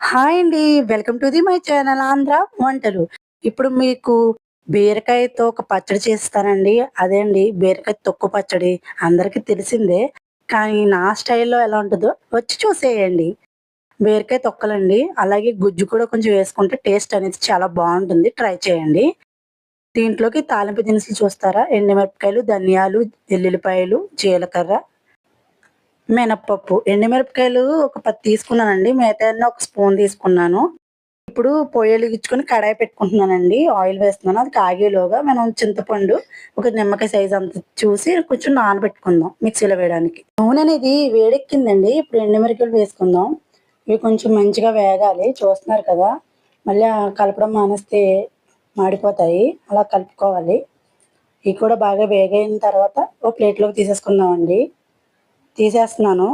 Hi అండి. Welcome to the my channel Andhra వంటలు. ఇప్పుడు మీకు బీరకాయతో ఒక పచ్చడి చేస్తానండి. అదే అండి బీరకాయ తొక్కు పచ్చడి. అందరికీ తెలిసిందే. కానీ నా స్టైల్లో ఎలా ఉంటుందో వచ్చి చూసేయండి. బీరకాయ తొక్కలండి. అలాగే గుజ్జు కూడా కొంచెం వేసుకుంటే టేస్ట్ అనేది చాలా బాగుంటుంది. ట్రై చేయండి. దీంట్లోకి తాలింపు దినుసులు చూస్తారా? ఎండుమిరపకాయలు ధనియాలు ఎల్లుల్లిపాయలు జీలకర్ర మినప్పప్పు. ఎండుమిరపకాయలు ఒక పది తీసుకున్నానండి. మిగతా ఒక స్పూన్ తీసుకున్నాను. ఇప్పుడు పొయ్యి వెలిగించుకొని కడాయి పెట్టుకుంటున్నానండి. ఆయిల్ వేస్తున్నాను. అది కాగేలోగా మనం చింతపండు ఒక నిమ్మకాయ సైజ్ అంత చూసి కొంచెం నానబెట్టుకుందాం మిక్సీలో వేయడానికి. నూనె అనేది వేడెక్కిందండి. ఇప్పుడు ఎండుమిరపకాయలు వేసుకుందాం. ఇవి కొంచెం మంచిగా వేగాలి. చూస్తున్నారు కదా. మళ్ళీ కలపడం మానేస్తే మాడిపోతాయి. అలా కలుపుకోవాలి. ఇవి కూడా బాగా వేగైన తర్వాత ఓ ప్లేట్లోకి తీసేసుకుందామండి. తీసేస్తున్నాను.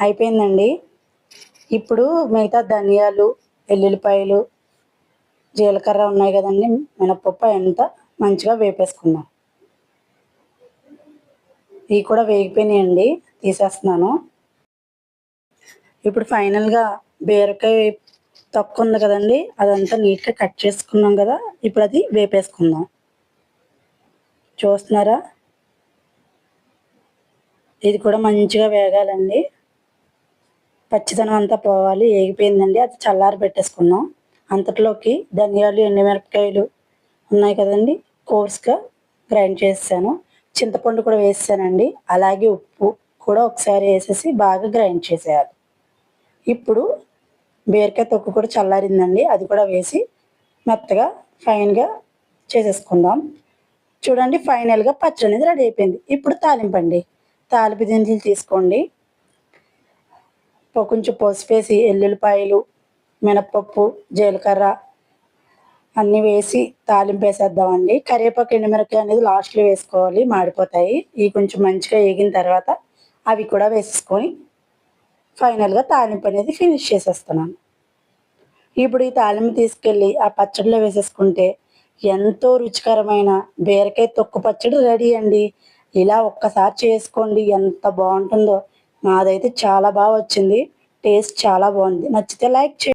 అయిపోయిందండి. ఇప్పుడు మిగతా ధనియాలు వెల్లుల్లిపాయలు జీలకర్ర ఉన్నాయి కదండి. మినపప్పు ఎంత మంచిగా వేపేసుకుందాం. ఇవి కూడా వేగిపోయినాయండి. తీసేస్తున్నాను. ఇప్పుడు ఫైనల్గా బీరకాయ తక్కువ ఉంది కదండి. అదంతా నీట్గా కట్ చేసుకున్నాం కదా. ఇప్పుడు అది వేపేసుకుందాం. చూస్తున్నారా? ఇది కూడా మంచిగా వేగాలండి. పచ్చిదనం అంతా పోవాలి. ఏగిపోయిందండి. అది చల్లారి పెట్టేసుకుందాం అంతట్లోకి ధనియాలు ఎండుమిరపకాయలు ఉన్నాయి కదండి. కోర్స్గా గ్రైండ్ చేసాను చింతపండు కూడా వేసానండి అలాగే ఉప్పు కూడా ఒకసారి వేసేసి బాగా గ్రైండ్ చేసేయాలి. ఇప్పుడు బీరకాయ తొక్కు కూడా చల్లారిందండి. అది కూడా వేసి మెత్తగా ఫైన్గా చేసేసుకుందాం. చూడండి ఫైనల్గా పచ్చడి అనేది రెడీ అయిపోయింది. ఇప్పుడు తాలింపండి తాలిపి దినుసులు తీసుకోండి. కొంచెం పసుపు వేసి ఎల్లుల్లిపాయలు మినప్పప్పు జీలకర్ర అన్నీ వేసి తాలింపు వేసేద్దామండి. కరివేపాకు ఎండుమిరకాయ అనేది లాస్ట్లో వేసుకోవాలి మాడిపోతాయి. ఇవి కొంచెం మంచిగా వేగిన తర్వాత అవి కూడా వేసేసుకొని ఫైనల్గా తాలింపు అనేది ఫినిష్ చేసేస్తున్నాను. ఇప్పుడు ఈ తాలింపు తీసుకెళ్ళి ఆ పచ్చడిలో వేసేసుకుంటే ఎంతో రుచికరమైన బీరకాయ తొక్కు పచ్చడి రెడీ అండి. ఇలా ఒక్కసారి చేసుకోండి ఎంత బాగుంటుందో. నాదైతే చాలా బాగా వచ్చింది. టేస్ట్ చాలా బాగుంది. నచ్చితే లైక్ చేయండి.